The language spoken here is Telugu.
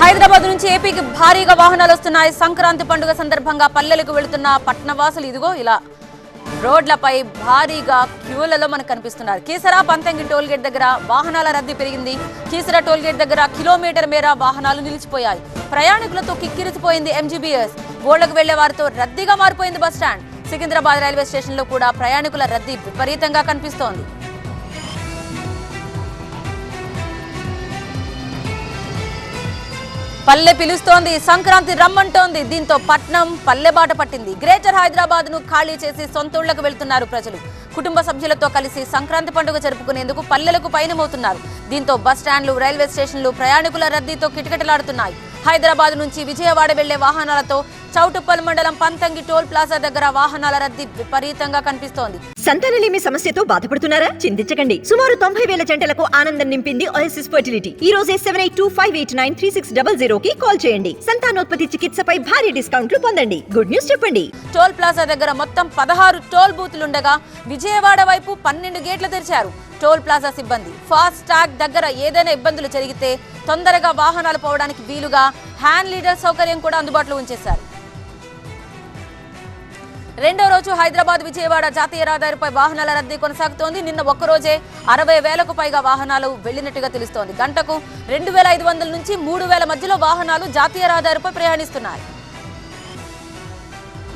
హైదరాబాద్ నుంచి ఏపీకి భారీగా వాహనాలు వస్తున్నాయి. సంక్రాంతి పండుగ సందర్భంగా పల్లెలకు వెళుతున్న పట్నవాసులు ఇదిగో ఇలా రోడ్లపై భారీగా క్యూలలో మనకు కనిపిస్తున్నారు. కీసరా పంతంగి టోల్గేట్ దగ్గర వాహనాల రద్దీ పెరిగింది. కీసరా టోల్గేట్ దగ్గర కిలోమీటర్ మేర వాహనాలు నిలిచిపోయాయి. ప్రయాణికులతో కిక్కిరిసిపోయింది ఎంజీబీఎస్ గోళ్ళకు వెళ్ళే వారితో రద్దీగా మారిపోయింది బస్ స్టాండ్. సికింద్రాబాద్ రైల్వే స్టేషన్లో కూడా ప్రయాణికుల రద్దీ విపరీతంగా కనిపిస్తోంది. పల్లె పిలుస్తోంది సంక్రాంతి రమ్మంటోంది. దీంతో పట్నం పల్లె బాట పట్టింది. గ్రేటర్ హైదరాబాద్ను ఖాళీ చేసి సొంతూళ్ళకు వెళ్తున్నారు ప్రజలు. కుటుంబ సభ్యులతో కలిసి సంక్రాంతి పండుగ జరుపుకునేందుకు పల్లెలకు పయనమవుతున్నారు. దీంతో బస్ స్టాండ్లు రైల్వే స్టేషన్లు ప్రయాణికుల రద్దీతో కిటకిటలాడుతున్నాయి. హైదరాబాద్ నుంచి విజయవాడ వెళ్ళే వాహనాలతో చౌటుప్పల్ మండలం పంతంగి టోల్ ప్లాజా దగ్గర వాహనాల రద్దీ విపరీతంగా కనిపిస్తోంది. సంతానలేమి సమస్యతో బాధపడుతున్నారా? చింతించకండి. సుమారు తొంభై వేల జంటలకు ఆనందం నింపింది ఓఎస్ఎస్ ఫర్టిలిటీ ఈ రోజే seven eight two five eight nine three six double zero కి కాల్ చేయండి. సంతానోత్పత్తి చికిత్సపై భారీ డిస్కౌంట్లు పొందండి. గుడ్ న్యూస్ చెప్పండి. టోల్ ప్లాజా దగ్గర మొత్తం పదహారు టోల్ బూతులుండగా విజయవాడ వైపు పన్నెండు గేట్లు తెరిచారు. టోల్ ప్లాజా సిబ్బంది ఫాస్ట్ ట్యాగ్ దగ్గర ఏదైనా ఇబ్బందులు జరిగితే తొందరగా వాహనాలు పోవడానికి వీలుగా హ్యాండ్ లీడర్ సౌకర్యం కూడా అందుబాటులో ఉంచేశారు. రెండో రోజు హైదరాబాద్ విజయవాడ జాతీయ రహదారిపై వాహనాల రద్దీ కొనసాగుతోంది. నిన్న ఒక్కరోజే అరవై వేలకు పైగా వాహనాలు వెళ్ళినట్టుగా తెలుస్తోంది. గంటకు రెండు వేల ఐదు వందల నుంచి మూడు వేల మధ్యలో వాహనాలు జాతీయ రహదారిపై ప్రయాణిస్తున్నాయి.